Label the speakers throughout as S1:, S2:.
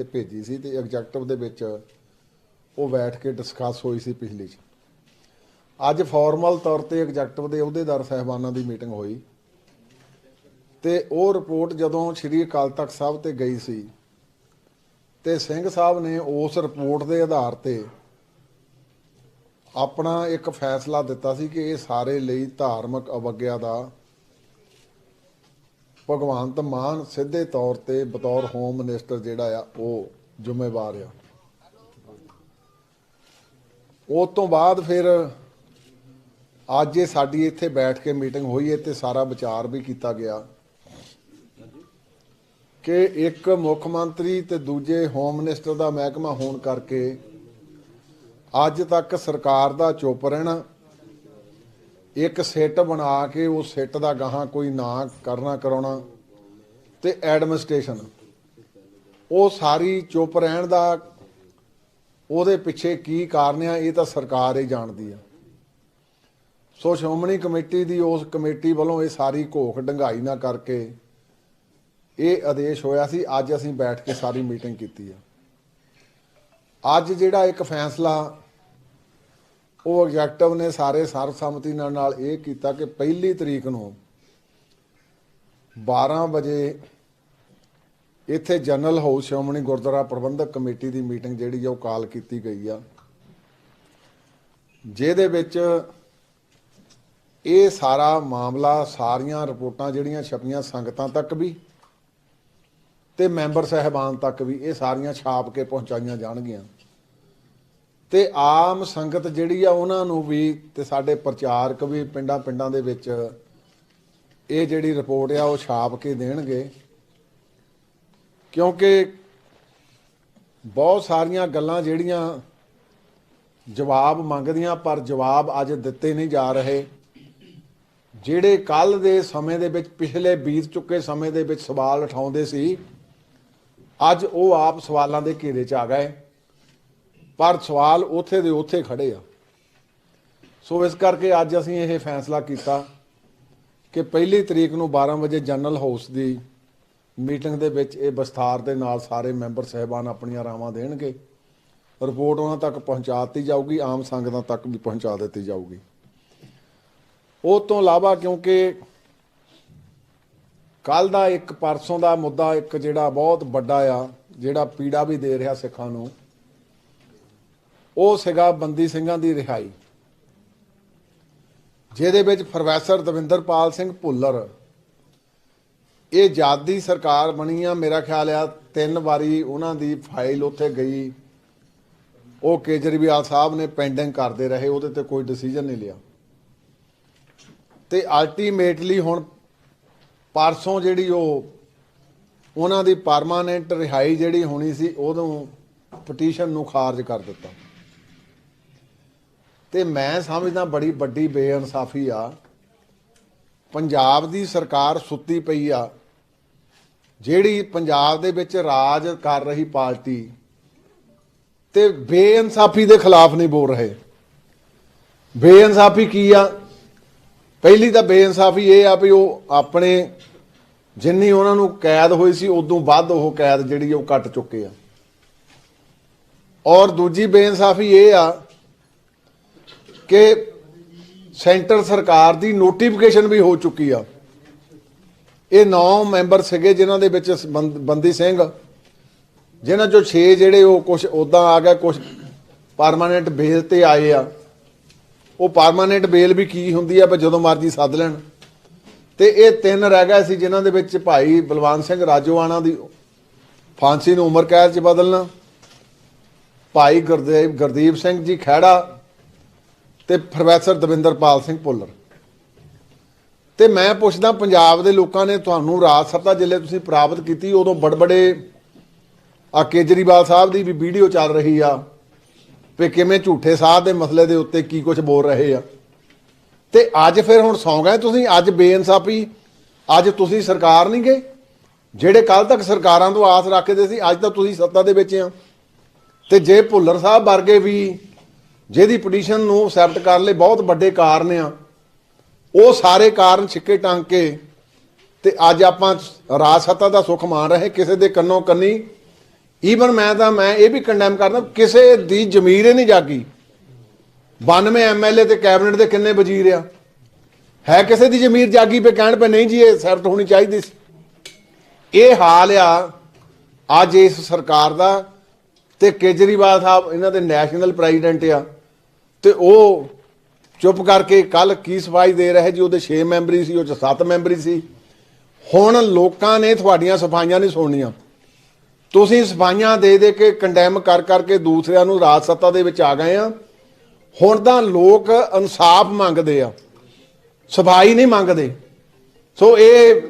S1: ਇੱਥੇ ਭੇਜੀ ਸੀ ਤੇ ਐਗਜ਼ੈਕਟਿਵ ਦੇ ਵਿੱਚ ਉਹ ਬੈਠ ਕੇ ਡਿਸਕਸ ਹੋਈ ਸੀ ਪਿਛਲੀ ਚ। ਅੱਜ ਫਾਰਮਲ ਤੌਰ ਤੇ ਐਗਜ਼ੈਕਟਿਵ ਦੇ ਅਹੁਦੇਦਾਰ ਸਹਿਬਾਨਾਂ ਦੀ ਮੀਟਿੰਗ ਹੋਈ ਤੇ ਉਹ ਰਿਪੋਰਟ ਜਦੋਂ ਸ਼੍ਰੀ ਅਕਾਲ ਤਖਤ ਸਾਹਿਬ ਤੇ ਗਈ ਸੀ ਤੇ ਸਿੰਘ ਸਾਹਿਬ ਨੇ ਉਸ ਰਿਪੋਰਟ ਦੇ ਆਧਾਰ ਤੇ ਆਪਣਾ ਇੱਕ ਫੈਸਲਾ ਦਿੱਤਾ ਸੀ ਕਿ ਇਹ ਸਾਰੇ ਲਈ ਧਾਰਮਿਕ ਅਵਗਿਆ ਦਾ ਭਗਵੰਤ ਮਾਨ ਸਿੱਧੇ ਤੌਰ ਤੇ ਬਤੌਰ ਹੋਮ ਮਿਨਿਸਟਰ ਜਿਹੜਾ ਆ, ਉਹ ਜ਼ਿੰਮੇਵਾਰ ਆ। ਉਹ ਤੋਂ ਬਾਅਦ ਫਿਰ ਅੱਜ ਇਹ ਸਾਡੀ ਇੱਥੇ ਬੈਠ ਕੇ ਮੀਟਿੰਗ ਹੋਈ ਹੈ ਤੇ ਸਾਰਾ ਵਿਚਾਰ ਵੀ ਕੀਤਾ ਗਿਆ ਕਿ ਇੱਕ ਮੁੱਖ ਮੰਤਰੀ ਤੇ ਦੂਜੇ ਹੋਮ ਮਿਨਿਸਟਰ ਦਾ ਮਹਿਕਮਾ ਹੋਣ ਕਰਕੇ ਅੱਜ ਤੱਕ ਸਰਕਾਰ ਦਾ ਚੁੱਪ ਰਹਿਣਾ ਇੱਕ ਸਿੱਟ ਬਣਾ ਕੇ ਉਹ ਸਿੱਟ ਦਾ ਗਾਹਾਂ ਕੋਈ ਨਾ ਕਰਨਾ ਕਰਾਉਣਾ ਤੇ ਐਡਮਿਨਿਸਟ੍ਰੇਸ਼ਨ। ਉਹ ਸਾਰੀ ਚੁੱਪ ਰਹਿਣ ਦਾ ਉਹਦੇ ਪਿੱਛੇ ਕੀ ਕਾਰਨ ਆ, ਇਹ ਤਾਂ ਸਰਕਾਰ ਹੀ ਜਾਣਦੀ ਆ। ਸੋ ਸ਼੍ਰੋਮਣੀ ਕਮੇਟੀ ਦੀ ਉਸ ਕਮੇਟੀ ਵੱਲੋਂ ਇਹ ਸਾਰੀ ਘੋਖ ਡੰਗਾਈ ਨਾ ਕਰਕੇ ਇਹ ਆਦੇਸ਼ ਹੋਇਆ ਸੀ, ਅੱਜ ਅਸੀਂ ਬੈਠ ਕੇ ਸਾਰੀ ਮੀਟਿੰਗ ਕੀਤੀ ਆ। ਅੱਜ ਜਿਹੜਾ ਇੱਕ ਫੈਸਲਾ ਉਹ ਐਗਜ਼ੈਕਟਿਵ ਨੇ ਸਾਰੇ ਸਰਬਸੰਮਤੀ ਨਾਲ ਨਾਲ ਇਹ ਕੀਤਾ ਕਿ ਪਹਿਲੀ ਤਰੀਕ ਨੂੰ 12 ਵਜੇ ਇੱਥੇ general house Shiromani Gurdwara Parbandhak committee ਦੀ ਮੀਟਿੰਗ ਜਿਹੜੀ ਆ ਉਹ ਕਾਲ ਕੀਤੀ ਗਈ ਆ। ਜਿਹਦੇ ਵਿੱਚ ਇਹ ਸਾਰਾ ਮਾਮਲਾ, ਸਾਰੀਆਂ ਰਿਪੋਰਟਾਂ ਜਿਹੜੀਆਂ ਛਪੀਆਂ ਸੰਗਤਾਂ ਤੱਕ ਵੀ ਤੇ ਮੈਂਬਰ ਸਹਿਬਾਨ ਤੱਕ ਵੀ ਇਹ ਸਾਰੀਆਂ ਛਾਪ ਕੇ ਪਹੁੰਚਾਈਆਂ ਜਾਣਗੀਆਂ। ਤੇ ਆਮ ਸੰਗਤ ਜਿਹੜੀ ਆ ਉਹਨਾਂ ਨੂੰ ਵੀ ਤੇ ਸਾਡੇ ਪ੍ਰਚਾਰਕ ਵੀ ਪਿੰਡਾਂ ਪਿੰਡਾਂ ਦੇ ਵਿੱਚ ਇਹ ਜਿਹੜੀ ਰਿਪੋਰਟ ਆ ਉਹ ਛਾਪ ਕੇ ਦੇਣਗੇ। ਕਿਉਂਕਿ ਬਹੁਤ ਸਾਰੀਆਂ ਗੱਲਾਂ ਜਿਹੜੀਆਂ ਜਵਾਬ ਮੰਗਦੀਆਂ ਪਰ ਜਵਾਬ ਅੱਜ ਦਿੱਤੇ ਨਹੀਂ ਜਾ ਰਹੇ। ਜਿਹੜੇ ਕੱਲ ਦੇ ਸਮੇਂ ਦੇ ਵਿੱਚ, ਪਿਛਲੇ ਬੀਤ ਚੁੱਕੇ ਸਮੇਂ ਦੇ ਵਿੱਚ ਸਵਾਲ ਉਠਾਉਂਦੇ ਸੀ, ਅੱਜ ਉਹ ਆਪ ਸਵਾਲਾਂ ਦੇ ਘੇਰੇ 'ਚ ਆ ਗਏ। ਪਰ ਸਵਾਲ ਉੱਥੇ ਦੇ ਉੱਥੇ ਖੜੇ ਆ। ਸੋ ਇਸ ਕਰਕੇ ਅੱਜ ਅਸੀਂ ਇਹ ਫੈਸਲਾ ਕੀਤਾ ਕਿ ਪਹਿਲੀ ਤਰੀਕ ਨੂੰ 12 ਵਜੇ ਜਨਰਲ ਹਾਊਸ ਦੀ ਮੀਟਿੰਗ ਦੇ ਵਿੱਚ ਇਹ ਵਿਸਥਾਰ ਦੇ ਨਾਲ ਸਾਰੇ ਮੈਂਬਰ ਸਹਿਬਾਨ ਆਪਣੀਆਂ ਰਾਵਾਂ ਦੇਣਗੇ। ਰਿਪੋਰਟ ਉਹਨਾਂ ਤੱਕ ਪਹੁੰਚਾ ਦਿੱਤੀ ਜਾਊਗੀ, ਆਮ ਸੰਗਤਾਂ ਤੱਕ ਵੀ ਪਹੁੰਚਾ ਦਿੱਤੀ ਜਾਊਗੀ। ਉਹ ਤੋਂ ਇਲਾਵਾ ਕਿਉਂਕਿ ਕੱਲ ਦਾ ਇੱਕ ਪਰਸੋਂ ਦਾ ਮੁੱਦਾ ਇੱਕ ਜਿਹੜਾ ਬਹੁਤ ਵੱਡਾ ਆ, ਜਿਹੜਾ ਪੀੜਾ ਵੀ ਦੇ ਰਿਹਾ ਸਿੱਖਾਂ ਨੂੰ ਉਹ ਸੀਗਾ ਬੰਦੀ ਸਿੰਘਾਂ ਦੀ ਰਿਹਾਈ। ਜਿਹਦੇ ਵਿੱਚ ਪ੍ਰੋਫੈਸਰ ਦਵਿੰਦਰਪਾਲ ਸਿੰਘ ਭੁੱਲਰ। ਇਹ ਜਾਦੀ ਸਰਕਾਰ ਬਣੀ ਆ, ਮੇਰਾ ਖਿਆਲ ਆ ਤਿੰਨ ਵਾਰੀ ਉਹਨਾਂ ਦੀ ਫਾਈਲ ਉੱਥੇ ਗਈ। ਉਹ ਕੇਜਰੀਵਾਲ ਸਾਹਿਬ ਨੇ ਪੈਂਡਿੰਗ ਕਰਦੇ ਰਹੇ, ਉਹਦੇ ਤੇ ਕੋਈ ਡਿਸੀਜਨ ਨਹੀਂ ਲਿਆ। ਤੇ ਅਲਟੀਮੇਟਲੀ ਹੁਣ ਪਰਸੋਂ ਜਿਹੜੀ ਉਹ ਉਹਨਾਂ ਦੀ ਪਰਮਾਨੈਂਟ ਰਿਹਾਈ ਜਿਹੜੀ ਹੋਣੀ ਸੀ, ਉਦੋਂ ਪਟੀਸ਼ਨ ਨੂੰ ਖਾਰਜ ਕਰ ਦਿੱਤਾ। ਤੇ ਮੈਂ ਸਮਝਦਾ ਬੜੀ ਵੱਡੀ ਬੇਇਨਸਾਫੀ ਆ। ਪੰਜਾਬ ਦੀ ਸਰਕਾਰ ਸੁੱਤੀ ਪਈ ਆ। ਜਿਹੜੀ ਪੰਜਾਬ ਦੇ ਵਿੱਚ ਰਾਜ ਕਰ ਰਹੀ ਪਾਰਟੀ ਤੇ ਬੇਇਨਸਾਫੀ ਦੇ ਖਿਲਾਫ ਨਹੀਂ ਬੋਲ ਰਹੇ। ਬੇਇਨਸਾਫੀ ਕੀ ਆ? ਪਹਿਲੀ ਤਾਂ ਬੇਇਨਸਾਫੀ ਇਹ ਆ ਵੀ ਉਹ ਆਪਣੇ ਜਿੰਨੀ ਉਹਨਾਂ ਨੂੰ ਕੈਦ ਹੋਈ ਸੀ, ਉਦੋਂ ਵੱਧ ਉਹ ਕੈਦ ਜਿਹੜੀ ਉਹ ਕੱਟ ਚੁੱਕੇ ਆ। ਔਰ ਦੂਜੀ ਬੇਇਨਸਾਫੀ ਇਹ ਆ ਕਿ ਸੈਂਟਰ ਸਰਕਾਰ ਦੀ ਨੋਟੀਫਿਕੇਸ਼ਨ ਵੀ ਹੋ ਚੁੱਕੀ ਆ। ਇਹ 9 ਮੈਂਬਰ ਸੀਗੇ ਜਿਨ੍ਹਾਂ ਦੇ ਵਿੱਚ ਬੰਦ- ਬੰਦੀ ਸਿੰਘ, ਜਿਨ੍ਹਾਂ ਚੋਂ 6 ਜਿਹੜੇ ਉਹ ਕੁਝ ਉਦਾਂ ਆ ਗਏ ਕੁਝ ਪਰਮਾਨੈਂਟ ਬੇਲ ਤੇ ਆਏ ਆ। ਉਹ ਪਰਮਾਨੈਂਟ ਬੇਲ ਵੀ ਕੀ ਹੁੰਦੀ ਆ, ਵੀ ਜਦੋਂ ਮਰਜ਼ੀ ਸੱਦ ਲੈਣ। ਤੇ ਇਹ ਤਿੰਨ ਰਹਿ ਗਏ ਸੀ ਜਿਨ੍ਹਾਂ ਦੇ ਵਿੱਚ ਭਾਈ ਬਲਵੰਤ ਸਿੰਘ ਰਾਜੋਆਣਾ ਦੀ ਫਾਂਸੀ ਨੂੰ ਉਮਰ ਕੈਦ 'ਚ ਬਦਲਣਾ, ਭਾਈ ਗੁਰਦੇਵ ਗੁਰਦੀਪ ਸਿੰਘ ਜੀ ਖਹਿੜਾ ਤੇ ਪ੍ਰੋਫੈਸਰ ਦਵਿੰਦਰਪਾਲ ਸਿੰਘ ਭੁੱਲਰ। ਤੇ ਮੈਂ ਪੁੱਛਦਾ, ਪੰਜਾਬ ਦੇ ਲੋਕਾਂ ਨੇ ਤੁਹਾਨੂੰ ਰਾਜ ਸੱਤਾ ਜਿੱਲੇ ਤੁਸੀਂ ਪ੍ਰਾਪਤ ਕੀਤੀ, ਉਦੋਂ ਬੜਬੜੇ ਆ ਕੇਜਰੀਵਾਲ ਸਾਹਿਬ ਦੀ ਵੀ ਵੀਡੀਓ ਚੱਲ ਰਹੀ ਆ ਵੀ ਕਿਵੇਂ ਝੂਠੇ ਸਾਹ ਦੇ ਮਸਲੇ ਦੇ ਉੱਤੇ ਕੀ ਕੁਝ ਬੋਲ ਰਹੇ ਆ। ਤੇ ਅੱਜ ਫਿਰ ਹੁਣ ਸੌਂ ਗਏ ਤੁਸੀਂ, ਅੱਜ ਬੇਇਨਸਾਫੀ, ਅੱਜ ਤੁਸੀਂ ਸਰਕਾਰ ਨਹੀਂ ਗਏ, ਜਿਹੜੇ ਕੱਲ ਤੱਕ ਸਰਕਾਰਾਂ ਤੋਂ ਆਸ ਰੱਖਦੇ ਸੀ, ਅੱਜ ਤਾਂ ਤੁਸੀਂ ਸੱਤਾ ਦੇ ਵਿੱਚ ਆ। ਤੇ ਜੇ ਭੁੱਲਰ ਸਾਹਿਬ ਵਰਗੇ ਵੀ ਜਿਹਦੀ ਪਟੀਸ਼ਨ ਨੂੰ ਐਕਸੈਪਟ ਕਰਨ ਲਈ ਬਹੁਤ ਵੱਡੇ ਕਾਰਨ ਆ। ਉਹ ਸਾਰੇ ਕਾਰਨ ਛਿੱਕੇ ਟੰਗ ਕੇ ਤੇ ਅੱਜ ਆਪਾਂ ਰਾਜ ਸੱਤਾ ਦਾ ਸੁੱਖ ਮਾਣ ਰਹੇ, ਕਿਸੇ ਦੇ ਕੰਨੋਂ ਕੰਨੀ। ਈਵਨ ਮੈਂ ਤਾਂ, ਮੈਂ ਇਹ ਵੀ ਕੰਡੈਮ ਕਰਦਾ, ਕਿਸੇ ਦੀ ਜ਼ਮੀਰ ਹੀ ਨਹੀਂ ਜਾਗੀ। 92 ਐਮਐਲਏ ਤੇ ਕੈਬਨਿਟ ਦੇ ਕਿੰਨੇ ਵਜ਼ੀਰ ਆ। ਹੈ ਕਿਸੇ ਦੀ ਜ਼ਮੀਰ ਜਾਗੀ ਪੇ ਕਹਿਣ ਪੇ ਨਹੀਂ ਜੀ, ਇਹ ਸੈਫਟ ਹੋਣੀ ਚਾਹੀਦੀ ਸੀ। ਇਹ ਹਾਲ ਆ, ਅੱਜ ਇਸ ਸਰਕਾਰ ਦਾ ਤੇ ਕੇਜਰੀਵਾਲ ਸਾਹਿਬ ਇਹਨਾਂ ਦੇ ਨੈਸ਼ਨਲ ਪ੍ਰੈਜ਼ੀਡੈਂਟ ਆ। ਤੇ ਉਹ ਚੁੱਪ ਕਰਕੇ ਕੱਲ ਕੀ ਸਫ਼ਾਈ ਦੇ ਰਹੇ ਜੀ? ਉਹਦੇ 6 ਮੈਂਬਰੀ ਸੀ, ਉਹ ਚ 7 ਮੈਂਬਰੀ ਸੀ। ਹੁਣ ਲੋਕਾਂ ਨੇ ਤੁਹਾਡੀਆਂ ਸਫਾਈਆਂ ਨਹੀਂ ਸੁਣਨੀਆਂ। ਤੁਸੀਂ ਸਫਾਈਆਂ ਦੇ ਦੇ ਕੇ ਕੰਡੈਮ ਕਰ ਕਰਕੇ ਦੂਸਰਿਆਂ ਨੂੰ ਰਾਜ ਸੱਤਾ ਦੇ ਵਿੱਚ ਆ ਗਏ ਆ। ਹੁਣ ਤਾਂ ਲੋਕ ਇਨਸਾਫ ਮੰਗਦੇ ਆ। ਸਫ਼ਾਈ ਨਹੀਂ ਮੰਗਦੇ। ਸੋ ਇਹ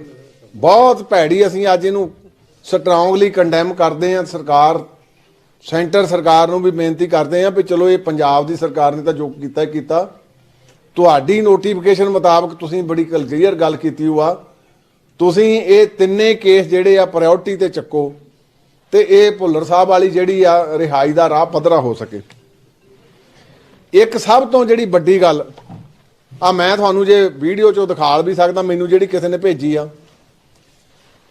S1: ਬਹੁਤ ਭੈੜੀ ਅਸੀਂ ਅੱਜ ਇਹਨੂੰ ਸਟਰੋਂਗਲੀ ਕੰਡੈਮ ਕਰਦੇ ਆ। ਸਰਕਾਰ ਸੈਂਟਰ ਸਰਕਾਰ ਨੂੰ ਵੀ ਬੇਨਤੀ ਕਰਦੇ ਆ ਵੀ ਚਲੋ ਇਹ ਪੰਜਾਬ ਦੀ ਸਰਕਾਰ ਨੇ ਤਾਂ ਜੋ ਕੀਤਾ ਕੀਤਾ। ਤੁਹਾਡੀ ਨੋਟੀਫਿਕੇਸ਼ਨ ਮੁਤਾਬਕ ਤੁਸੀਂ ਬੜੀ ਕਲੀਅਰ ਗੱਲ ਕੀਤੀ ਹੋਆ। ਤੁਸੀਂ ਇਹ ਤਿੰਨੇ ਕੇਸ ਜਿਹੜੇ ਆ ਪ੍ਰਾਇੋਰਟੀ ਤੇ ਚੱਕੋ ਤੇ ਇਹ ਭੁੱਲਰ ਸਾਹਿਬ ਵਾਲੀ ਜਿਹੜੀ ਆ ਰਿਹਾਈ ਦਾ ਰਾਹ ਪੱਧਰਾ ਹੋ ਸਕੇ। ਇੱਕ ਸਭ ਤੋਂ ਜਿਹੜੀ ਵੱਡੀ ਗੱਲ, ਆ ਮੈਂ ਤੁਹਾਨੂੰ ਜੇ ਵੀਡੀਓ ਚੋਂ ਦਿਖਾ ਵੀ ਸਕਦਾ, ਮੈਨੂੰ ਜਿਹੜੀ ਕਿਸੇ ਨੇ ਭੇਜੀ ਆ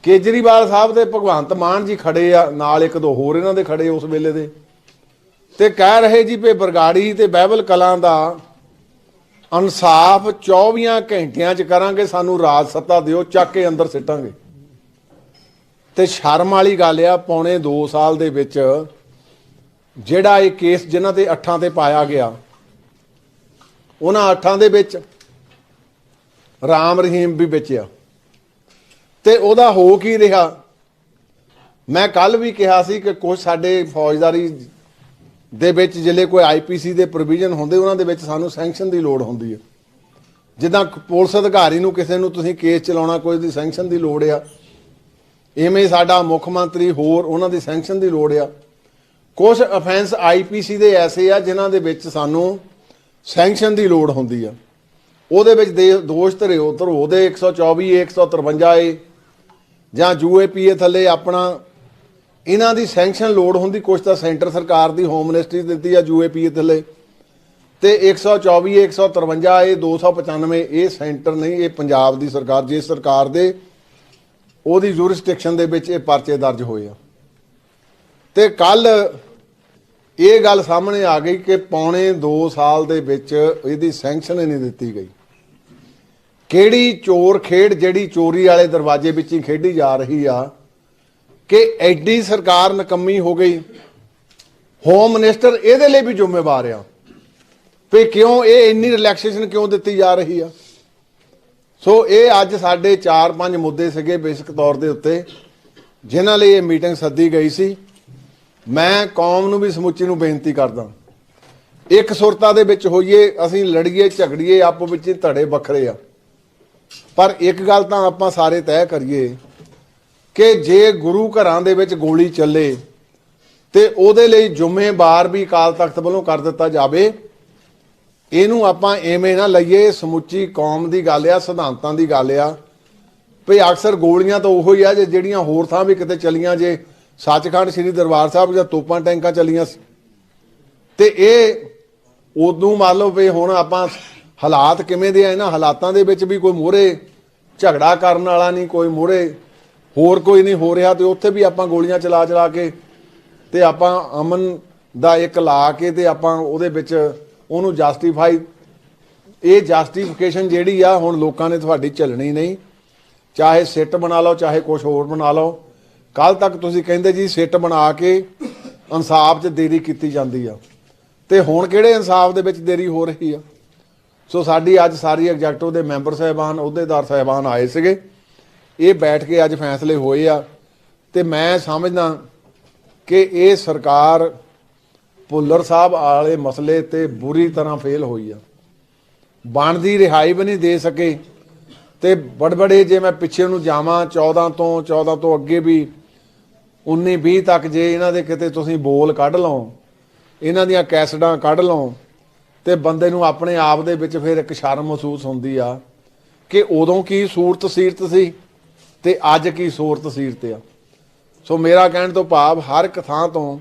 S1: ਕੇਜਰੀਵਾਲ ਸਾਹਿਬ ਤੇ ਭਗਵੰਤ ਮਾਨ ਜੀ ਖੜੇ ਆ, ਨਾਲ ਇੱਕ ਦੋ ਹੋਰ ਇਹਨਾਂ ਦੇ ਖੜੇ ਉਸ ਵੇਲੇ ਦੇ। ਤੇ ਕਹਿ ਰਹੇ ਜੀ ਵੀ ਬਰਗਾੜੀ ਤੇ ਬਾਈਬਲ ਕਲਾਂ ਦਾ ਇਨਸਾਫ 24 ਘੰਟਿਆਂ ਚ ਕਰਾਂਗੇ, ਸਾਨੂੰ ਰਾਜ ਸੱਤਾ ਦਿਓ, ਚੱਕ ਕੇ ਅੰਦਰ ਸਿੱਟਾਂਗੇ। ਤੇ ਸ਼ਰਮ ਵਾਲੀ ਗੱਲ ਆ, ਪੌਣੇ 2 ਸਾਲ ਦੇ ਵਿੱਚ ਜਿਹੜਾ ਇਹ ਕੇਸ ਜਿਨ੍ਹਾਂ ਤੇ ਅੱਠਾਂ ਤੇ ਪਾਇਆ ਗਿਆ, ਉਹਨਾਂ ਅੱਠਾਂ ਦੇ ਵਿੱਚ ਰਾਮ ਰਹੀਮ ਵੀ ਵਿੱਚ ਆ। ਤੇ ਉਹਦਾ ਹੋ ਕੀ ਰਿਹਾ? ਮੈਂ ਕੱਲ ਵੀ ਕਿਹਾ ਸੀ ਕਿ ਕੁਝ ਸਾਡੇ ਫੌਜਦਾਰੀ ਦੇ ਵਿੱਚ ਜਿਹੜੇ ਕੋਈ ਆਈਪੀਸੀ ਦੇ ਪ੍ਰੋਵੀਜ਼ਨ ਹੁੰਦੇ, ਉਹਨਾਂ ਦੇ ਵਿੱਚ ਸਾਨੂੰ ਸੈਂਕਸ਼ਨ ਦੀ ਲੋੜ ਹੁੰਦੀ ਹੈ। ਜਿੱਦਾਂ ਪੁਲਿਸ ਅਧਿਕਾਰੀ ਨੂੰ ਕਿਸੇ ਨੂੰ ਤੁਸੀਂ ਕੇਸ ਚਲਾਉਣਾ, ਕੋਈ ਦੀ ਸੈਂਕਸ਼ਨ ਦੀ ਲੋੜ ਆ। ਇਵੇਂ ਸਾਡਾ ਮੁੱਖ ਮੰਤਰੀ ਹੋਰ ਉਹਨਾਂ ਦੀ ਸੈਂਕਸ਼ਨ ਦੀ ਲੋੜ ਆ। ਕੁਝ ਅਫੈਂਸ ਆਈਪੀਸੀ ਦੇ ਐਸੇ ਆ ਜਿਨ੍ਹਾਂ ਦੇ ਵਿੱਚ ਸਾਨੂੰ ਸੈਂਕਸ਼ਨ ਦੀ ਲੋੜ ਹੁੰਦੀ ਆ। ਉਹਦੇ ਵਿੱਚ ਦੇ ਦੋਸ਼ ਧਰੇ ਉਧਰ ਉਹਦੇ 124 153 ਏ ਜਾਂ ਯੂਏਪੀਏ ਥੱਲੇ ਆਪਣਾ, ਇਹਨਾਂ ਦੀ ਸੈਂਕਸ਼ਨ ਲੋੜ ਹੁੰਦੀ ਕੁਝ ਤਾਂ ਸੈਂਟਰ ਸਰਕਾਰ ਦੀ ਹੋਮ ਮਿਨਿਸਟਰੀ ਦਿੱਤੀ ਆ ਯੂਏਪੀਏ ਥੱਲੇ। ਤੇ 124 153 ਇਹ 295 ਇਹ ਸੈਂਟਰ ਨਹੀਂ, ਇਹ ਪੰਜਾਬ ਦੀ ਸਰਕਾਰ ਜੇ ਸਰਕਾਰ ਦੇ ਉਹਦੀ ਜੂਰਿਸਡਿਕਸ਼ਨ ਦੇ ਵਿੱਚ ਇਹ ਪਰਚੇ ਦਰਜ ਹੋਏ ਆ। ਤੇ ਕੱਲ ਇਹ ਗੱਲ ਸਾਹਮਣੇ ਆ ਗਈ ਕਿ ਪੌਣੇ 2 ਸਾਲ ਦੇ ਵਿੱਚ ਇਹਦੀ ਸੈਂਕਸ਼ਨ ਹੀ ਨਹੀਂ ਦਿੱਤੀ ਗਈ। ਕਿਹੜੀ ਚੋਰ ਖੇਡ ਜਿਹੜੀ ਚੋਰੀ ਵਾਲੇ ਦਰਵਾਜ਼ੇ ਵਿੱਚ ਹੀ ਖੇਡੀ ਜਾ ਰਹੀ ਆ ਕਿ ਐਡੀ ਸਰਕਾਰ ਨਕੰਮੀ ਹੋ ਗਈ? ਹੋਮ ਮਿਨਿਸਟਰ ਇਹਦੇ ਲਈ ਵੀ ਜ਼ਿੰਮੇਵਾਰ ਆ ਵੀ ਕਿਉਂ ਇਹ ਇੰਨੀ ਰਿਲੈਕਸੇਸ਼ਨ ਕਿਉਂ ਦਿੱਤੀ ਜਾ ਰਹੀ ਆ? ਸੋ ਇਹ ਅੱਜ ਸਾਡੇ 4-5 ਮੁੱਦੇ ਸੀਗੇ ਬੇਸਿਕ ਤੌਰ ਦੇ ਉੱਤੇ, ਜਿਨ੍ਹਾਂ ਲਈ ਇਹ ਮੀਟਿੰਗ ਸੱਦੀ ਗਈ ਸੀ। ਮੈਂ ਕੌਮ ਨੂੰ ਵੀ ਸਮੁੱਚੀ ਨੂੰ ਬੇਨਤੀ ਕਰਦਾ ਇੱਕ ਸੁਰਤਾ ਦੇ ਵਿੱਚ ਹੋਈਏ, ਅਸੀਂ ਲੜੀਏ, ਝਗੜੀਏ, ਆਪੋ ਵਿੱਚ ਹੀ ਧੜੇ ਵੱਖਰੇ ਆ। ਪਰ ਇੱਕ ਗੱਲ ਤਾਂ ਆਪਾਂ ਸਾਰੇ ਤੈਅ ਕਰੀਏ ਕਿ ਜੇ ਗੁਰੂ ਘਰਾਂ ਦੇ ਵਿੱਚ ਗੋਲੀ ਚੱਲੇ ਤੇ ਉਹਦੇ ਲਈ ਜ਼ਿੰਮੇਵਾਰ ਵੀ ਅਕਾਲ ਤਖਤ ਵੱਲੋਂ ਕਰ ਦਿੱਤਾ ਜਾਵੇ, ਇਹਨੂੰ ਆਪਾਂ ਐਵੇਂ ਨਾ ਲਈਏ, ਸਮੁੱਚੀ ਕੌਮ ਦੀ ਗੱਲ ਆ, ਸਿਧਾਂਤਾਂ ਦੀ ਗੱਲ ਆ। ਭਈ ਅਕਸਰ ਗੋਲੀਆਂ ਤਾਂ ਉਹੋ ਹੀ ਆ ਜੇ ਜਿਹੜੀਆਂ ਹੋਰ ਥਾਂ ਵੀ ਕਿਤੇ ਚਲੀਆਂ, ਜੇ ਸੱਚਖੰਡ ਸ੍ਰੀ ਦਰਬਾਰ ਸਾਹਿਬ ਜਾਂ ਤੋਪਾਂ ਟੈਂਕਾਂ ਚੱਲੀਆਂ ਤੇ ਇਹ ਉਦੋਂ ਮੰਨ ਲਓ ਵੀ ਹੁਣ ਆਪਾਂ ਹਾਲਾਤ ਕਿਵੇਂ ਦੇ ਆ? ਇਹਨਾਂ ਹਾਲਾਤਾਂ ਦੇ ਵਿੱਚ ਵੀ ਕੋਈ ਮੋਹਰੇ ਝਗੜਾ ਕਰਨ ਵਾਲਾ ਨਹੀਂ, ਕੋਈ ਮੋਹਰੇ ਹੋਰ ਕੋਈ ਨਹੀਂ ਹੋ ਰਿਹਾ ਤੇ ਉੱਥੇ ਵੀ ਆਪਾਂ ਗੋਲੀਆਂ ਚਲਾ ਚਲਾ ਕੇ ਤੇ ਆਪਾਂ ਅਮਨ ਦਾ ਇੱਕ ਲਾ ਕੇ ਤੇ ਆਪਾਂ ਉਹਦੇ ਵਿੱਚ ਉਹਨੂੰ ਜਸਟੀਫਾਈ ਇਹ ਜਸਟੀਫਿਕੇਸ਼ਨ ਜਿਹੜੀ ਆ ਹੁਣ ਲੋਕਾਂ ਨੇ ਤੁਹਾਡੀ ਝੱਲਣੀ ਨਹੀਂ। ਚਾਹੇ ਸਿੱਟ ਬਣਾ ਲਓ, ਚਾਹੇ ਕੁਝ ਹੋਰ ਬਣਾ ਲਓ। ਕੱਲ ਤੱਕ ਤੁਸੀਂ ਕਹਿੰਦੇ ਜੀ ਸਿੱਟ ਬਣਾ ਕੇ ਇਨਸਾਫ 'ਚ ਦੇਰੀ ਕੀਤੀ ਜਾਂਦੀ ਆ। ਤੇ ਹੁਣ ਕਿਹੜੇ ਇਨਸਾਫ ਦੇ ਵਿੱਚ ਦੇਰੀ ਹੋ ਰਹੀ ਆ? ਸੋ ਸਾਡੀ ਅੱਜ ਸਾਰੀ ਐਗਜ਼ੈਕਟਿਵ ਦੇ ਮੈਂਬਰ ਸਾਹਿਬਾਨ, ਅਹੁਦੇਦਾਰ ਸਾਹਿਬਾਨ ਆਏ ਸੀਗੇ। ਇਹ ਬੈਠ ਕੇ ਅੱਜ ਫੈਸਲੇ ਹੋਏ ਆ ਤੇ ਮੈਂ ਸਮਝਦਾ ਕਿ ਇਹ ਸਰਕਾਰ ਭੁੱਲਰ ਸਾਹਿਬ ਵਾਲੇ ਮਸਲੇ ਤੇ ਬੁਰੀ ਤਰ੍ਹਾਂ ਫੇਲ ਹੋਈ ਆ। ਬਣਦੀ ਰਿਹਾਈ ਵੀ ਨਹੀਂ ਦੇ ਸਕੇ ਤੇ ਬੜਬੜੇ ਜੇ ਮੈਂ ਪਿੱਛੇ ਨੂੰ ਜਾਵਾਂ 14 ਤੋਂ 14 ਤੋਂ ਅੱਗੇ ਵੀ 19 20 ਤੱਕ ਜੇ ਇਹਨਾਂ ਦੇ ਕਿਤੇ ਤੁਸੀਂ ਬੋਲ ਕੱਢ ਲਓ, ਇਹਨਾਂ ਦੀਆਂ ਕੈਸਟਾਂ ਕੱਢ ਲਓ ਤੇ ਬੰਦੇ ਨੂੰ ਆਪਣੇ ਆਪ ਦੇ ਵਿੱਚ ਫਿਰ ਇੱਕ ਸ਼ਰਮ ਮਹਿਸੂਸ ਹੁੰਦੀ ਆ ਕਿ ਉਦੋਂ ਕੀ ਸੂਰਤ ਸੀਰਤ ਸੀ ਤੇ ਅੱਜ ਕੀ ਸੂਰਤ ਸੀਰਤ ਆ। ਸੋ ਮੇਰਾ ਕਹਿਣ ਤੋਂ ਭਾਵ ਹਰ ਇੱਕ ਥਾਂ ਤੋਂ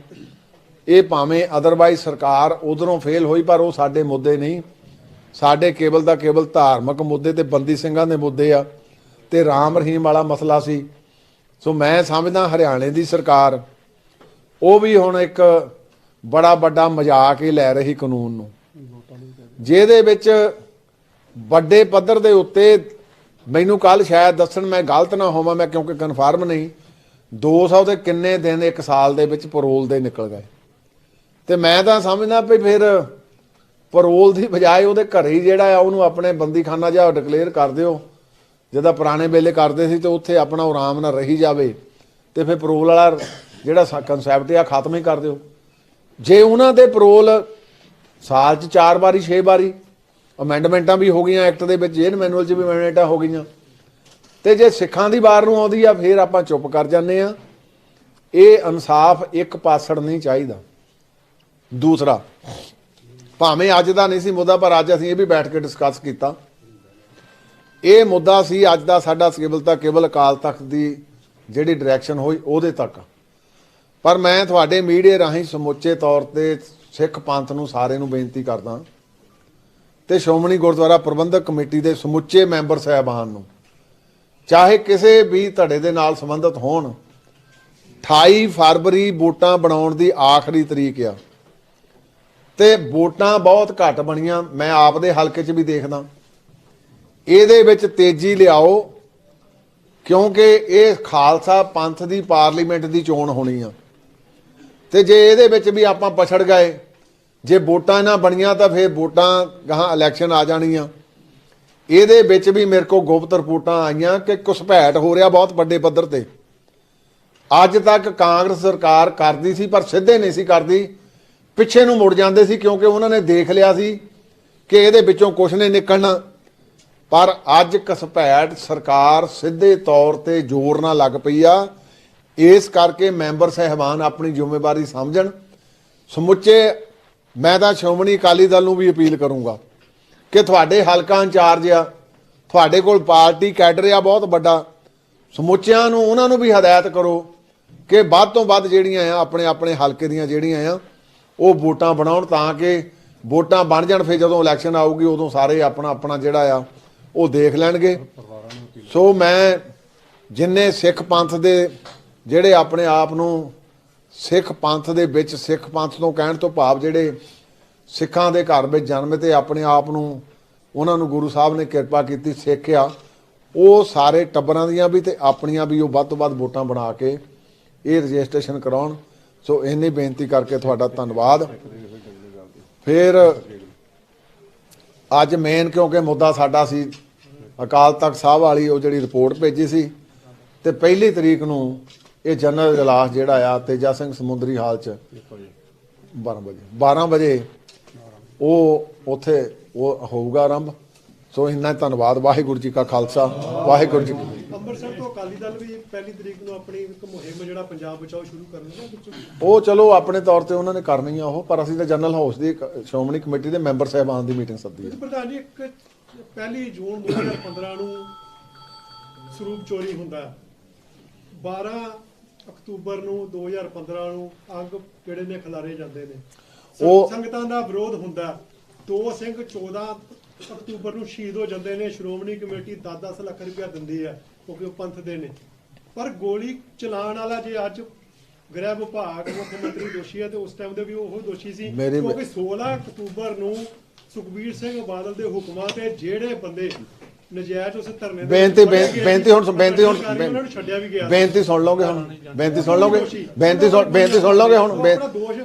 S1: ਇਹ ਭਾਵੇਂ ਅਦਰਵਾਈਜ਼ ਸਰਕਾਰ ਉਧਰੋਂ ਫੇਲ ਹੋਈ ਪਰ ਉਹ ਸਾਡੇ ਮੁੱਦੇ ਨਹੀਂ। ਸਾਡੇ ਕੇਵਲ ਦਾ ਕੇਵਲ ਧਾਰਮਿਕ ਮੁੱਦੇ ਤੇ ਬੰਦੀ ਸਿੰਘਾਂ ਦੇ ਮੁੱਦੇ ਆ ਤੇ ਰਾਮ ਰਹੀਮ ਵਾਲਾ ਮਸਲਾ ਸੀ। ਸੋ ਮੈਂ ਸਮਝਦਾ ਹਰਿਆਣੇ ਦੀ ਸਰਕਾਰ, ਉਹ ਵੀ ਹੁਣ ਇੱਕ ਬੜਾ ਵੱਡਾ ਮਜ਼ਾਕ ਹੀ ਲੈ ਰਹੀ ਕਾਨੂੰਨ ਨੂੰ। ਜਿਹਦੇ ਵਿੱਚ ਵੱਡੇ ਪੱਧਰ ਦੇ ਉੱਤੇ ਮੈਨੂੰ ਕੱਲ ਸ਼ਾਇਦ ਦੱਸਣ ਮੈਂ ਗਲਤ ਨਾ ਹੋਵਾਂ, ਮੈਂ ਕਿਉਂਕਿ ਕਨਫਰਮ ਨਹੀਂ 200 ਦੇ ਕਿੰਨੇ ਦਿਨ ਇੱਕ ਸਾਲ ਦੇ ਵਿੱਚ ਪਰੋਲ ਦੇ ਨਿਕਲ ਗਏ। ਤੇ ਮੈਂ ਤਾਂ ਸਮਝਦਾ ਵੀ ਫਿਰ ਪਰੋਲ ਦੀ ਬਜਾਏ ਉਹਦੇ ਘਰੇ ਹੀ ਜਿਹੜਾ ਆ, ਉਹਨੂੰ ਆਪਣੇ ਬੰਦੀਖਾਨਾ ਜਿਹਾ ਡਿਕਲੇਅਰ ਕਰ ਦਿਓ। ਜਿਹਦਾ ਪੁਰਾਣੇ ਵੇਲੇ ਕਰਦੇ ਸੀ ਤੇ ਉੱਥੇ ਆਪਣਾ ਆਰਾਮ ਨਾਲ ਰਹੀ ਜਾਵੇ ਤੇ ਫਿਰ ਪਰੋਲ ਵਾਲਾ ਜਿਹੜਾ ਕਨਸੈਪਟ ਆ, ਖਤਮ ਹੀ ਕਰ ਦਿਓ। ਜੇ ਉਹਨਾਂ ਦੇ ਪਰੋਲ ਸਾਲ 'ਚ ਚਾਰ ਵਾਰੀ, ਛੇ ਵਾਰੀ। ਅਮੈਂਡਮੈਂਟਾਂ ਵੀ ਹੋ ਗਈਆਂ ਐਕਟ ਦੇ ਵਿੱਚ ਜੇਨ ਮੈਨੂਅਲ 'ਚ ਵੀ ਅਮੈਂਡਮੈਂਟਾਂ ਹੋ ਗਈਆਂ। ਤੇ ਜੇ ਸਿੱਖਾਂ ਦੀ ਵਾਰ ਨੂੰ ਆਉਂਦੀ ਆ, ਫਿਰ ਆਪਾਂ ਚੁੱਪ ਕਰ ਜਾਂਦੇ ਆ। ਇਹ ਇਨਸਾਫ ਇੱਕ ਪਾਸੜ ਨਹੀਂ ਚਾਹੀਦਾ। ਦੂਸਰਾ, ਭਾਵੇਂ ਅੱਜ ਦਾ ਨਹੀਂ ਸੀ ਮੁੱਦਾ, ਪਰ ਅੱਜ ਅਸੀਂ ਇਹ ਵੀ ਬੈਠ ਕੇ ਡਿਸਕਸ ਕੀਤਾ। ਇਹ ਮੁੱਦਾ ਸੀ, ਅੱਜ ਦਾ ਸਾਡਾ ਕੇਵਲ ਤਾਂ ਕੇਵਲ ਅਕਾਲ ਤਖਤ ਦੀ ਜਿਹੜੀ ਡਾਇਰੈਕਸ਼ਨ ਹੋਈ, ਉਹਦੇ ਤੱਕ। ਪਰ ਮੈਂ ਤੁਹਾਡੇ ਮੀਡੀਆ ਰਾਹੀਂ ਸਮੁੱਚੇ ਤੌਰ ਤੇ ਸਿੱਖ ਪੰਥ ਨੂੰ ਸਾਰੇ ਨੂੰ ਬੇਨਤੀ ਕਰਦਾ ਤੇ ਸ਼੍ਰੋਮਣੀ ਗੁਰਦੁਆਰਾ ਪ੍ਰਬੰਧਕ ਕਮੇਟੀ ਦੇ ਸਮੁੱਚੇ ਮੈਂਬਰ ਸਾਹਿਬਾਨ ਨੂੰ, ਚਾਹੇ ਕਿਸੇ ਵੀ ਧੜੇ ਦੇ ਨਾਲ ਸੰਬੰਧਿਤ ਹੋਣ 28 ਫਰਵਰੀ ਵੋਟਾਂ ਬਣਾਉਣ ਦੀ ਆਖਰੀ ਤਰੀਕ ਆ। ਤੇ ਵੋਟਾਂ ਬਹੁਤ ਘੱਟ ਬਣੀਆਂ, ਮੈਂ ਆਪ ਦੇ ਹਲਕੇ 'ਚ ਵੀ ਦੇਖਦਾ। ਇਹਦੇ ਵਿੱਚ ਤੇਜ਼ੀ ਲਿਆਓ, ਕਿਉਂਕਿ ਇਹ ਖਾਲਸਾ ਪੰਥ ਦੀ ਪਾਰਲੀਮੈਂਟ ਦੀ ਚੋਣ ਹੋਣੀ ਆ। ਤੇ ਜੇ ਇਹਦੇ ਵਿੱਚ ਵੀ ਆਪਾਂ ਪਛੜ ਗਏ, ਜੇ ਵੋਟਾਂ ਨਾ ਬਣੀਆਂ ਤਾਂ ਫਿਰ ਵੋਟਾਂ ਗਾਹਾਂ ਇਲੈਕਸ਼ਨ ਆ ਜਾਣੀਆਂ। ਇਹਦੇ ਵਿੱਚ ਵੀ ਮੇਰੇ ਕੋਲ ਗੁਪਤ ਰਿਪੋਰਟਾਂ ਆਈਆਂ ਕਿ ਘੁਸਪੈਠ ਹੋ ਰਿਹਾ ਬਹੁਤ ਵੱਡੇ ਪੱਧਰ ਤੇ। ਅੱਜ ਤੱਕ ਕਾਂਗਰਸ ਸਰਕਾਰ ਕਰਦੀ ਸੀ ਪਰ ਸਿੱਧੇ ਨਹੀਂ ਸੀ ਕਰਦੀ। ਪਿੱਛੇ ਨੂੰ ਮੁੜ ਜਾਂਦੇ ਸੀ ਕਿਉਂਕਿ ਉਹਨਾਂ ਨੇ ਦੇਖ ਲਿਆ ਸੀ ਕਿ ਇਹਦੇ ਵਿੱਚੋਂ ਕੁਝ ਨਹੀਂ ਨਿਕਲਣਾ। ਪਰ ਅੱਜ ਘਸਪੈਠ ਸਰਕਾਰ ਸਿੱਧੇ ਤੌਰ ਤੇ ਜ਼ੋਰ ਨਾਲ ਲੱਗ ਪਈ ਆ ਇਸ ਕਰਕੇ ਮੈਂਬਰ ਸਹਿਬਾਨ ਆਪਣੀ ਜ਼ਿੰਮੇਵਾਰੀ ਸਮਝਣ। ਸਮੁੱਚੇ ਮੈਂ ਤਾਂ ਸ਼੍ਰੋਮਣੀ ਅਕਾਲੀ ਦਲ ਨੂੰ ਵੀ ਅਪੀਲ ਕਰੂੰਗਾ ਕਿ ਤੁਹਾਡੇ ਹਲਕਾ ਇੰਚਾਰਜ ਆ, ਤੁਹਾਡੇ ਕੋਲ ਪਾਰਟੀ ਕੈਡਰ ਆ ਬਹੁਤ ਵੱਡਾ, ਸਮੁੱਚਿਆਂ ਨੂੰ, ਉਹਨਾਂ ਨੂੰ ਵੀ ਹਦਾਇਤ ਕਰੋ ਕਿ ਵੱਧ ਤੋਂ ਵੱਧ ਜਿਹੜੀਆਂ ਆ, ਆਪਣੇ ਆਪਣੇ ਹਲਕੇ ਦੀਆਂ ਜਿਹੜੀਆਂ ਆ, ਉਹ ਵੋਟਾਂ ਬਣਾਉਣ ਤਾਂ ਕਿ ਵੋਟਾਂ ਬਣ ਜਾਣ, ਫਿਰ ਜਦੋਂ ਇਲੈਕਸ਼ਨ ਆਊਗੀ ਉਦੋਂ ਸਾਰੇ ਆਪਣਾ ਆਪਣਾ ਜਿਹੜਾ ਆ, ਉਹ ਦੇਖ ਲੈਣਗੇ। ਸੋ ਮੈਂ ਜਿੰਨੇ ਸਿੱਖ ਪੰਥ ਦੇ ਜਿਹੜੇ ਆਪਣੇ ਆਪ ਨੂੰ ਸਿੱਖ ਪੰਥ ਦੇ ਵਿੱਚ, ਸਿੱਖ ਪੰਥ ਤੋਂ ਕਹਿਣ ਤੋਂ ਭਾਵ ਜਿਹੜੇ ਸਿੱਖਾਂ ਦੇ ਘਰ ਵਿੱਚ ਜਨਮ ਤੇ ਆਪਣੇ ਆਪ ਨੂੰ ਉਹਨਾਂ ਨੂੰ ਗੁਰੂ ਸਾਹਿਬ ਨੇ ਕਿਰਪਾ ਕੀਤੀ, ਸਿੱਖਿਆ, ਉਹ ਸਾਰੇ ਟੱਬਰਾਂ ਦੀਆਂ ਵੀ ਤੇ ਆਪਣੀਆਂ ਵੀ ਉਹ ਵੱਧ ਤੋਂ ਵੱਧ ਵੋਟਾਂ ਬਣਾ ਕੇ ਇਹ ਰਜਿਸਟ੍ਰੇਸ਼ਨ ਕਰਾਉਣ। ਸੋ ਇੰਨੀ ਬੇਨਤੀ ਕਰਕੇ ਤੁਹਾਡਾ ਧੰਨਵਾਦ। ਫਿਰ ਅੱਜ ਮੇਨ ਕਿਉਂਕਿ ਮੁੱਦਾ ਸਾਡਾ ਸੀ, ਅਕਾਲ ਤਖਤ ਸਾਹਿਬ ਵਾਲੀ ਉਹ ਜਿਹੜੀ ਰਿਪੋਰਟ ਭੇਜੀ ਸੀ, ਤੇ ਪਹਿਲੀ ਤਰੀਕ ਨੂੰ ਇਹ ਜਨਰਲ ਇਜਲਾਸ ਜਿਹੜਾ ਆ ਤੇਜਾ ਸਿੰਘ ਸਮੁੰਦਰੀ ਹਾਲ ਚ 12 ਵਜੇ। 12 ਵਜੇ ਉਹ ਉਥੇ ਉਹ ਹੋਊਗਾ ਆਰੰਭ। ਸੋ ਇੰਨਾ ਧੰਨਵਾਦ। ਵਾਹਿਗੁਰੂ ਜੀ ਕਾ ਖਾਲਸਾ। ਵਾਹਿਗੁਰੂ ਜੀ।
S2: ਅੰਮ੍ਰਿਤਸਰ ਤੋਂ ਅਕਾਲੀ ਦਲ ਵੀ ਪਹਿਲੀ ਤਰੀਕ ਨੂੰ ਆਪਣੀ ਇੱਕ ਮੁਹਿੰਮ ਜਿਹੜਾ ਪੰਜਾਬ ਬਚਾਓ ਸ਼ੁਰੂ ਕਰਨਗੇ ਵਿੱਚ।
S1: ਉਹ ਚਲੋ ਆਪਣੇ ਤੌਰ ਤੇ ਉਹਨਾਂ ਨੇ ਕਰਨੀ ਆ ਉਹ ਪਰ ਅਸੀਂ ਤਾਂ ਜਨਰਲ ਹਾਊਸ ਦੀ ਸ਼੍ਰੋਮਣੀ ਕਮੇਟੀ ਦੇ ਮੈਂਬਰ ਸਾਹਿਬਾਨ ਦੀ ਮੀਟਿੰਗ ਸੱਦੀ ਹੈ
S2: ਪ੍ਰਧਾਨ ਜੀ ਇੱਕ ਪਹਿਲੀ ਜੂਨ 2015 ਨੂੰ ਸਰੂਪ ਚੋਰੀ ਹੁੰਦਾ। ਹੈ। 12 ਅਕਤੂਬਰ ਨੂੰ 2015 ਨੂੰ ਅੰਗ ਜਿਹੜੇ ਨੇ ਖਿਲਾਰੇ ਜਾਂਦੇ ਨੇ।
S1: ਉਹ-
S2: ਸੰਗਤਾਂ ਦਾ ਵਿਰੋਧ ਹੁੰਦਾ। ਦੋ ਸਿੰਘ 14 ਅਕਤੂਬਰ ਨੂੰ ਸ਼ਹੀਦ ਹੋ ਜਾਂਦੇ ਨੇ। ਸ਼੍ਰੋਮਣੀ ਕਮੇਟੀ 10-10 ਲੱਖ ਰੁਪਇਆ ਦਿੰਦੀ ਹੈ ਕਿਉਂਕਿ ਉਹ ਪੰਥ ਦੇ ਨੇ। ਪਰ ਗੋਲੀ ਚਲਾਉਣ ਵਾਲਾ ਜੇ ਅੱਜ ਗ੍ਰਹਿ ਵਿਭਾਗ ਮੁੱਖ ਮੰਤਰੀ ਦੋਸ਼ੀ ਹੈ ਤੇ ਉਸ ਟਾਈਮ ਦੇ ਵੀ ਉਹ ਦੋਸ਼ੀ ਸੀ। ਕਿਉਂਕਿ 16 ਅਕਤੂਬਰ ਨੂੰ ਸੁਖਬੀਰ ਸਿੰਘ ਬਾਦਲ ਦੇ ਹੁਕਮਾਂ ਤੇ ਜਿਹੜੇ ਬੰਦੇ ਨਜਾਇਜ਼ ਉਸ ਧਰਨੇ ਦੇ
S1: ਬੇਨਤੀ
S2: ਗਏ,
S1: ਬੇਨਤੀ ਹੁਣ ਬੇਨਤੀ ਹੁਣ
S2: ਉਹਨਾਂ ਨੂੰ ਛੱਡਿਆ ਵੀ ਗਿਆ।
S1: ਬੇਨਤੀ ਸੁਣ ਲਓਗੇ ਹੁਣ। ਬੇਨਤੀ ਸੁਣ ਲਓਗੇ। ਬੇਨਤੀ ਸੁਣ ਬੇਨਤੀ ਸੁਣ ਲਓਗੇ ਹੁਣ। ਬੇ-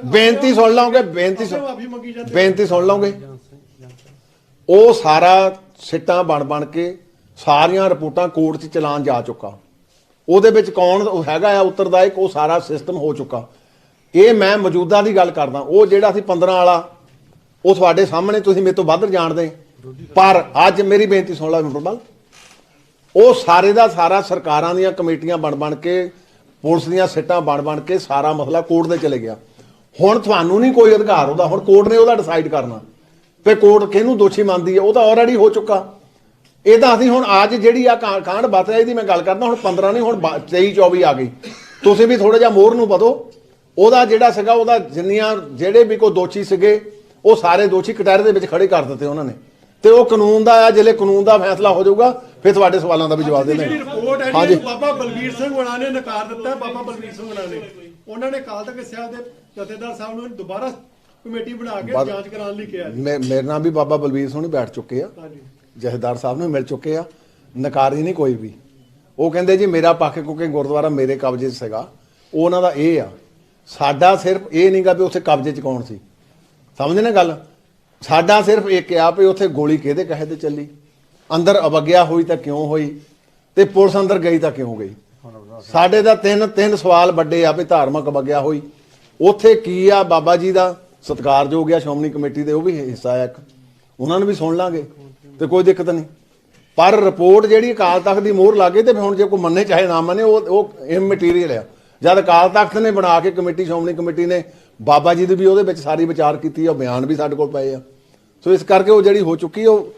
S1: ਬੇਨਤੀ ਸੁਣ ਲਓਗੇ ਬੇਨਤੀ ਸੁਣ
S2: ਮਾਫੀ ਮੰਗੀ ਜਾਂਦੇ
S1: ਬੇਨਤੀ ਸੁਣ ਲਓਗੇ। ਉਹ ਸਾਰਾ ਸਿੱਟਾਂ ਬਣ ਬਣ ਕੇ ਸਾਰੀਆਂ ਰਿਪੋਰਟਾਂ ਕੋਰਟ 'ਚ ਚਲਾਨ ਜਾ ਚੁੱਕਾ। ਉਹਦੇ ਵਿੱਚ ਕੌਣ ਉਹ ਹੈਗਾ ਆ ਉੱਤਰਦਾਇਕ ਉਹ ਸਾਰਾ ਸਿਸਟਮ ਹੋ ਚੁੱਕਾ। ਇਹ ਮੈਂ ਮੌਜੂਦਾ ਦੀ ਗੱਲ ਕਰਦਾ। ਉਹ ਜਿਹੜਾ ਸੀ 15 ਵਾਲਾ ਉਹ ਤੁਹਾਡੇ ਸਾਹਮਣੇ ਤੁਸੀਂ ਮੇਰੇ ਤੋਂ ਵੱਧ ਜਾਣਦੇ। ਪਰ ਅੱਜ ਮੇਰੀ ਬੇਨਤੀ ਸੁਣ ਲਓ ਮਿੰਟੋ ਉਹ ਸਾਰੇ ਦਾ ਸਾਰਾ ਸਰਕਾਰਾਂ ਦੀਆਂ ਕਮੇਟੀਆਂ ਬਣ ਬਣ ਕੇ, ਪੁਲਿਸ ਦੀਆਂ ਸਿੱਟਾਂ ਬਣ ਬਣ ਕੇ ਸਾਰਾ ਮਸਲਾ ਕੋਰਟ ਦੇ ਚਲੇ ਗਿਆ। ਹੁਣ ਤੁਹਾਨੂੰ ਨਹੀਂ ਕੋਈ ਅਧਿਕਾਰ ਉਹਦਾ, ਹੁਣ ਕੋਰਟ ਨੇ ਉਹਦਾ ਡਿਸਾਈਡ ਕਰਨਾ। ਤੇ ਕੋਰਟ ਕਿਹਨੂੰ ਦੋਸ਼ੀ ਮੰਨਦੀ ਹੈ? ਉਹ ਤਾਂ ਆਲਰੇਡੀ ਹੋ ਚੁੱਕਾ। ਇਹ ਤਾਂ ਅਸੀਂ ਹੁਣ ਅੱਜ ਜਿਹੜੀ ਆ ਕਾਂ- ਕਾਂਡ ਬਤ ਰਿਹਾ, ਇਹਦੀ ਮੈਂ ਗੱਲ ਕਰਦਾ, ਹੁਣ 15 ਨਹੀਂ, ਹੁਣ 23 24 ਆ ਗਈ। ਤੁਸੀਂ ਵੀ ਥੋੜਾ ਜਿਹਾ ਮੋਹਰ ਨੂੰ ਵਧੋ। ਉਹਦਾ ਜਿਹੜਾ ਸੀਗਾ, ਉਹਦਾ ਜਿੰਨੀਆਂ ਜਿਹੜੇ ਵੀ ਕੋਈ ਦੋਸ਼ੀ ਸੀਗੇ, ਉਹ ਸਾਰੇ ਦੋਸ਼ੀ ਕਟਹਿਰੇ ਦੇ ਵਿੱਚ ਖੜੇ ਕਰ ਦਿੱਤੇ ਉਹਨਾਂ ਨੇ। ਤੇ ਉਹ ਕਾਨੂੰਨ ਦਾ ਆ ਜਿਹੜੇ ਕਾਨੂੰਨ ਦਾ ਫੈਸਲਾ ਹੋ ਜਾਊਗਾ ਫਿਰ ਤੁਹਾਡੇ ਸਵਾਲਾਂ ਦਾ ਵੀ ਜਵਾਬ
S2: ਜਿਹੜੀ
S1: ਦੇਣਗੇ।
S2: ਰਿਪੋਰਟ ਹੈ
S1: ਹਾਂਜੀ।
S2: ਜੀ ਬਾਬਾ ਬਲਵੀਰ ਸਿੰਘ ਹੋਣਾ ਨੇ ਨਕਾਰ ਦਿੱਤਾ ਹੈ, ਬਾਬਾ ਬਲਵੀਰ ਸਿੰਘ ਹੋਣਾ ਨੇ। ਉਹਨਾਂ ਨੇ ਕਾਲ ਤੱਕ ਸਾਹਿਬ ਦੇ ਜਥੇਦਾਰ ਸਾਹਿਬ ਨੂੰ ਦੁਬਾਰਾ ਕਮੇਟੀ ਬਣਾ ਕੇ ਜਾਂਚ ਕਰਾਉਣ ਲਈ ਕਿਹਾ।
S1: ਮੇ- ਮੇਰੇ ਨਾਲ ਵੀ ਬਾਬਾ ਬਲਬੀਰ ਸਿੰਘ ਬੈਠ ਚੁੱਕੇ ਆ।
S2: ਹਾਂਜੀ।
S1: ਜਥੇਦਾਰ ਸਾਹਿਬ ਨੂੰ ਮਿਲ ਚੁੱਕੇ ਆ। ਨਕਾਰੀ ਨਹੀਂ ਕੋਈ ਵੀ। ਉਹ ਕਹਿੰਦੇ ਜੀ ਮੇਰਾ ਪੱਖ ਕਿਉਂਕਿ ਗੁਰਦੁਆਰਾ ਮੇਰੇ ਕਬਜ਼ੇ 'ਚ ਸੀਗਾ। ਉਹ ਉਹਨਾਂ ਦਾ ਇਹ ਆ। ਸਾਡਾ ਸਿਰਫ ਇਹ ਨਹੀਂਗਾ ਵੀ ਉੱਥੇ ਕਬਜ਼ੇ 'ਚ ਕੌਣ ਸੀ। ਸਮਝਦੇ ਨਾ ਗੱਲ? ਸਾਡਾ ਸਿਰਫ ਇੱਕ ਆ ਵੀ ਉੱਥੇ ਗੋਲੀ ਕਿਹਦੇ ਕਹੇ ਤੇ ਚੱਲੀ? ਅੰਦਰ ਅਵਗਿਆ ਹੋਈ ਤਾਂ ਕਿਉਂ ਹੋਈ? ਤੇ ਪੁਲਿਸ ਅੰਦਰ ਗਈ ਤਾਂ ਕਿਉਂ ਗਈ? ਸਾਡੇ ਦਾ ਤਿੰਨ ਤਿੰਨ ਸਵਾਲ ਵੱਡੇ ਆ ਵੀ ਧਾਰਮਿਕ ਅਵਗਿਆ ਹੋਈ। ਉੱਥੇ ਕੀ ਆ ਬਾਬਾ ਜੀ ਦਾ ਸਤਿਕਾਰਯੋਗ ਆ, ਸ਼੍ਰੋਮਣੀ ਕਮੇਟੀ ਦੇ, ਉਹ ਵੀ ਹਿੱਸਾ ਆ ਇੱਕ। ਉਹਨਾਂ ਨੂੰ ਵੀ ਸੁਣ ਲਾਂਗੇ, ਤੇ ਕੋਈ ਦਿੱਕਤ ਨਹੀਂ। ਪਰ ਰਿਪੋਰਟ ਜਿਹੜੀ ਅਕਾਲ ਤਖਤ ਦੀ ਮੋਹਰ ਲੱਗੇ ਤੇ ਫਿਰ ਹੁਣ ਜੇ ਕੋਈ ਮੰਨੇ, ਚਾਹੇ ਨਾ ਮੰਨੇ, ਉਹ ਉਹ ਇਮ ਮਟੀਰੀਅਲ ਆ। ਜਦ ਅਕਾਲ ਤਖਤ ਨੇ ਬਣਾ ਕੇ ਕਮੇਟੀ, ਸ਼੍ਰੋਮਣੀ ਕਮੇਟੀ ਨੇ ਬਾਬਾ ਜੀ ਦੇ ਵੀ ਉਹਦੇ ਵਿੱਚ ਸਾਰੀ ਵਿਚਾਰ ਕੀਤੀ ਆ ਉਹ ਬਿਆਨ ਵੀ ਸਾਡੇ ਕੋਲ ਪਏ ਆ। ਸੋ ਇਸ ਕਰਕੇ ਉਹ ਜਿਹੜੀ ਹੋ ਚੁੱਕੀ ਉਹ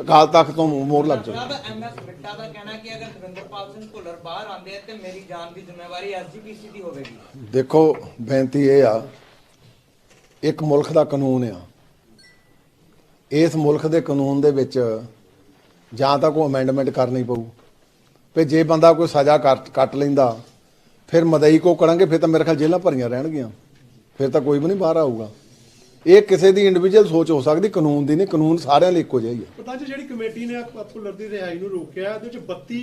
S1: ਅਕਾਲ ਤਖਤ ਤੋਂ ਮੋਹਰ ਲੱਗ ਚੁੱਕੀ
S3: ਐਮਐਸ ਬਿੱਟਾ ਦਾ ਕਹਿਣਾ ਕਿ ਅਗਰ ਦਵਿੰਦਰਪਾਲ ਸਿੰਘ ਭੁੱਲਰ ਬਾਹਰ ਆਉਂਦੇ ਆ ਤੇ ਮੇਰੀ ਜਾਨ ਦੀ ਜ਼ਿੰਮੇਵਾਰੀ ਐਸਜੀਪੀਸੀ ਦੀ ਹੋਵੇਗੀ।
S1: ਦੇਖੋ ਬੇਨਤੀ ਇਹ ਆ ਇੱਕ ਮੁਲਕ ਦਾ ਕਾਨੂੰਨ ਆ। ਇਸ ਮੁਲਕ ਦੇ ਕਾਨੂੰਨ ਦੇ ਵਿੱਚ ਜਾਂ ਤਾਂ ਕੋਈ ਅਮੈਂਡਮੈਂਟ ਕਰਨੀ ਪਊ ਤੇ ਜੇ ਬੰਦਾ ਕੋਈ ਸਜ਼ਾ ਕੱਟ ਕੱਟ ਲੈਂਦਾ ਫਿਰ ਮਦਈ ਕੋ ਕਰਾਂਗੇ ਫਿਰ ਤਾਂ ਮੇਰੇ ਖਿਆਲ ਜੇਲ੍ਹਾਂ ਭਰੀਆਂ ਰਹਿਣਗੀਆਂ। ਫਿਰ ਤਾਂ ਕੋਈ ਵੀ ਨਹੀਂ ਬਾਹਰ ਆਊਗਾ। ਇਹ ਕਿਸੇ ਦੀ ਇੰਡੀਵਿਜੂਅਲ ਸੋਚ ਹੋ ਸਕਦੀ ਕਾਨੂੰਨ ਦੀ ਨਹੀਂ ਕਾਨੂੰਨ ਸਾਰਿਆਂ ਲਈ ਇੱਕੋ ਜਿਹਾ ਹੀ ਹੈ
S2: ਪਤਾ ਜੀ ਜਿਹੜੀ ਕਮੇਟੀ ਨੇ ਭੁੱਲਰ ਦੀ ਰਿਹਾਈ ਨੂੰ ਰੋਕਿਆ ਉਹਦੇ ਵਿੱਚ 32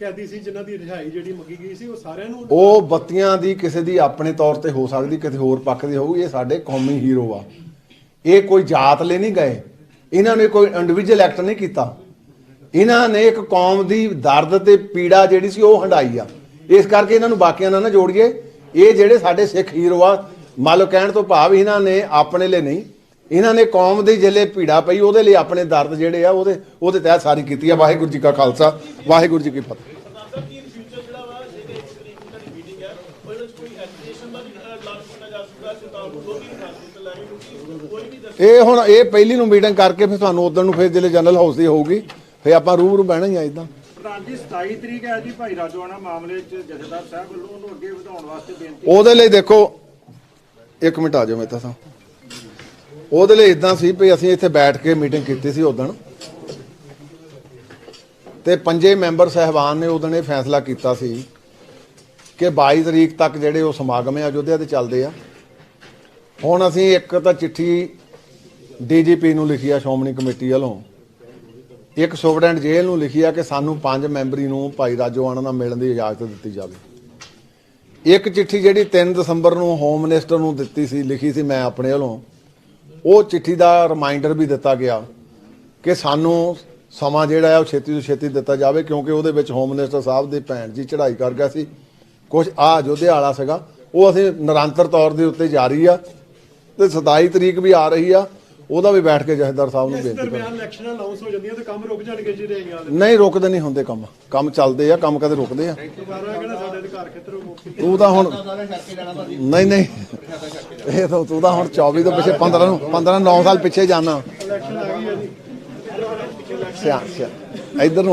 S2: ਕੈਦੀ ਸੀ ਜਿਨ੍ਹਾਂ ਦੀ ਰਿਹਾਈ ਜਿਹੜੀ ਮੰਗੀ ਗਈ ਸੀ ਉਹ ਸਾਰਿਆਂ ਨੂੰ
S1: ਉਹ ਬੱਤੀਆਂ ਦੀ ਕਿਸੇ ਦੀ ਆਪਣੇ ਤੌਰ ਤੇ ਹੋ ਸਕਦੀ ਕਿਸੇ ਹੋਰ ਪੱਖ ਦੀ ਹੋਊ ਇਹ ਸਾਡੇ ਕੌਮੀ ਹੀਰੋ ਆ। ਇਹ ਕੋਈ ਜਾਤ ਲਈ ਨਹੀਂ ਗਏ। ਇਹਨਾਂ ਨੇ ਕੋਈ ਇੰਡੀਵਿਜੂਅਲ ਐਕਟ ਨਹੀਂ ਕੀਤਾ। ਇਹਨਾਂ ਨੇ ਇੱਕ ਕੌਮ ਦੀ ਦਰਦ ਤੇ ਪੀੜਾ ਜਿਹੜੀ ਸੀ ਉਹ ਹੰਡਾਈ ਆ। ਇਸ ਕਰਕੇ ਇਹਨਾਂ ਨੂੰ ਬਾਕੀਆਂ ਨਾਲ ਨਾ ਜੋੜੀਏ। ਇਹ ਜਿਹੜੇ ਸਾਡੇ ਸਿੱਖ ਹੀਰੋ ਆ ਮੰਨ ਲਓ ਕਹਿਣ ਤੋਂ ਭਾਵ ਇਹਨਾਂ ਨੇ ਆਪਣੇ ਲਈ ਨਹੀਂ ਇਹਨਾਂ ਨੇ ਕੌਮ ਦੀ ਜਿਹੜੇ ਪੀੜਾ ਪਈ ਉਹਦੇ ਲਈ ਆਪਣੇ ਦਰਦ ਜਿਹੜੇ ਆ ਉਹਦੇ ਉਹਦੇ ਤਹਿਤ ਸਾਰੀ ਕੀਤੀ ਆ। ਵਾਹਿਗੁਰੂ ਜੀ ਕਾ ਖਾਲਸਾ ਵਾਹਿਗੁਰੂ ਜੀ ਕੀ ਫਤਿਹ। ਇਹ ਹੁਣ ਇਹ ਪਹਿਲੀ ਨੂੰ ਮੀਟਿੰਗ ਕਰਕੇ ਫਿਰ ਤੁਹਾਨੂੰ ਉਦੋਂ ਨੂੰ ਫਿਰ ਜਿਹੜੇ ਜਨਰਲ ਹਾਊਸ ਦੀ ਹੋਊਗੀ ਫਿਰ ਆਪਾਂ ਰੂਬਰੂ ਬਹਿਣਾ ਹੀ ਆ ਇਦਾਂ।
S4: ਪ੍ਰਧਾਨ ਜੀ 27 ਤਰੀਕ ਹੈ ਜੀ ਭਾਈ ਰਾਜੋਆਣਾ ਮਾਮਲੇ 'ਚ ਜਥੇਦਾਰ ਸਾਹਿਬ ਵੱਲੋਂ ਉਹਨੂੰ ਅੱਗੇ ਵਧਾਉਣ ਵਾਸਤੇ ਬੇਨਤੀ
S1: ਉਹਦੇ ਲਈ ਦੇਖੋ ਇੱਕ ਮਿੰਟ ਆ ਜਾਓ ਮੈਂ ਤਾਂ। ਉਹਦੇ ਲਈ ਇਦਾਂ ਸੀ ਵੀ ਅਸੀਂ ਇੱਥੇ ਬੈਠ ਕੇ ਮੀਟਿੰਗ ਕੀਤੀ ਸੀ ਉਦੋਂ। ਤੇ ਪੰਜੇ ਮੈਂਬਰ ਸਹਿਬਾਨ ਨੇ ਉਦੋਂ ਇਹ ਫੈਸਲਾ ਕੀਤਾ ਸੀ ਕਿ 22 ਤਰੀਕ ਤੱਕ ਜਿਹੜੇ ਉਹ ਸਮਾਗਮ ਆ, ਅਯੋਧਿਆ ਦੇ ਚੱਲਦੇ ਆ। ਹੁਣ ਅਸੀਂ ਇੱਕ ਤਾਂ ਚਿੱਠੀ ਡੀਜੀਪੀ ਨੂੰ ਲਿਖੀ ਆ, ਸ਼੍ਰੋਮਣੀ ਕਮੇਟੀ ਵੱਲੋਂ। ਇੱਕ ਸੁਪਰਡੈਂਟ ਜੇਲ੍ਹ ਨੂੰ ਲਿਖੀ ਆ ਕਿ ਸਾਨੂੰ ਪੰਜ ਮੈਂਬਰੀ ਨੂੰ ਭਾਈ ਰਾਜੋਆਣਾ ਨਾਲ ਮਿਲਣ ਦੀ ਇਜਾਜ਼ਤ ਦਿੱਤੀ ਜਾਵੇ। ਇੱਕ ਚਿੱਠੀ ਜਿਹੜੀ 3 ਦਸੰਬਰ ਨੂੰ ਹੋਮ ਮਿਨਿਸਟਰ ਨੂੰ ਦਿੱਤੀ ਸੀ, ਲਿਖੀ ਸੀ ਮੈਂ ਆਪਣੇ ਵੱਲੋਂ, ਉਹ ਚਿੱਠੀ ਦਾ ਰਿਮਾਈਂਡਰ ਵੀ ਦਿੱਤਾ ਗਿਆ ਕਿ ਸਾਨੂੰ ਸਮਾਂ ਜਿਹੜਾ ਹੈ ਉਹ ਛੇਤੀ ਤੋਂ ਛੇਤੀ ਦਿੱਤਾ ਜਾਵੇ, ਕਿਉਂਕਿ ਉਹਦੇ ਵਿੱਚ ਹੋਮ ਮਿਨਿਸਟਰ ਸਾਹਿਬ ਦੀ ਭੈਣ ਜੀ ਚੜ੍ਹਾਈ ਕਰ ਗਿਆ ਸੀ। ਕੁਝ ਆ ਜੋਧੇ ਵਾਲਾ ਸੀਗਾ, ਉਹ ਅਸੀਂ ਨਿਰੰਤਰ ਤੌਰ ਦੇ ਉੱਤੇ ਜਾਰੀ ਆ ਤੇ 27 ਤਰੀਕ ਵੀ ਆ ਰਹੀ ਆ। ਉਹਦਾ ਵੀ ਬੈਠ ਕੇ ਜਥੇਦਾਰ ਸਾਹਿਬ ਨੂੰ
S2: ਇਸ
S1: ਬੇਨਤੀ
S2: ਦਰਮਿਆਨ ਇਲੈਕਸ਼ਨ ਅਨਾਉਂਸ ਹੋ ਜਾਂਦੀਆਂ ਤੇ ਕੰਮ ਰੁਕ ਜਾਣਗੇ ਜੀ ਰਹੀਆਂ
S1: ਨਹੀਂ ਰੁਕਦੇ ਨਹੀਂ ਹੁੰਦੇ ਕੰਮ। ਕੰਮ ਚੱਲਦੇ ਆ ਕੰਮ ਕਦੇ ਰੁਕਦੇ ਆ।
S2: ਦੁਬਾਰਾ ਕਿਹੜਾ ਸਾਡੇ ਅਧਿਕਾਰ ਖੇਤਰ ਮੁਕਤੀ
S1: ਤੂੰ ਤਾਂ ਹੁਣ ਨਹੀਂ ਨਹੀਂ। ਇਹ ਤਾਂ ਤੂੰ ਤਾਂ ਹੁਣ 24 ਤੋਂ ਪਿੱਛੇ 15 ਨੂੰ 15 9 ਸਾਲ ਪਿੱਛੇ ਜਾਣਾ।
S2: ਇਲੈਕਸ਼ਨ ਆ ਗਈ ਹੈ ਜੀ।
S1: ਸਿਆ ਸਿਆ। ਇਧਰ ਨੂੰ